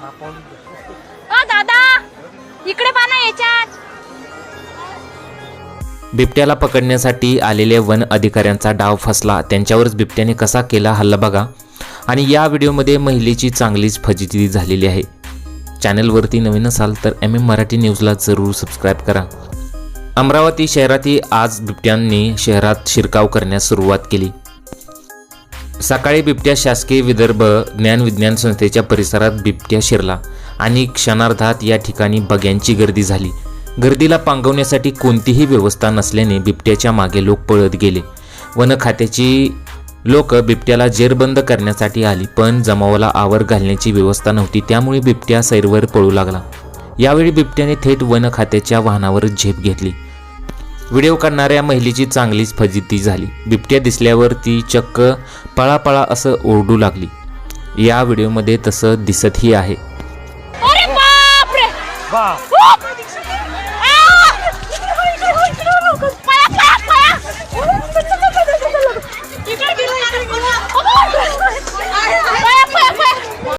अ दादा! इकडे पाना याच्यात. बिबट्याला पकडण्यासाठी आलेल्या वन अधिकाऱ्यांचा डाव फसला. त्यांच्यावरच बिबट्याने कसा केला हल्ला बघा. आणि या व्हिडिओमध्ये महिलेची चांगलीच फजिती झालेली आहे. चॅनलवरती नवीन असाल तर एम एम मराठी न्यूजला जरूर सबस्क्राईब करा. अमरावती शहरातही आज बिबट्यांनी शहरात शिरकाव करण्यास सुरुवात केली. सकाळी बिबट्या शासकीय विदर्भ ज्ञान विज्ञान संस्थेच्या परिसरात बिबट्या शिरला आणि क्षणार्धात या ठिकाणी बग्यांची गर्दी झाली. गर्दीला पांगवण्यासाठी कोणतीही व्यवस्था नसल्याने बिबट्याच्या मागे लोक पळत गेले. वन खात्याची लोक बिबट्याला जेरबंद करण्यासाठी आली पण जमावाला आवर घालण्याची व्यवस्था नव्हती त्यामुळे बिबट्या सैरवर पळू लागला. यावेळी बिबट्याने थेट वन खात्याच्या वाहनावर झेप घेतली. व्हिडिओ करणाऱ्या महिलेची चांगलीच फजिती झाली. बिबट्या दिसल्यावर ती चक्क पळापळा असं ओरडू लागली. या व्हिडिओमध्ये तसं दिसतही आहे!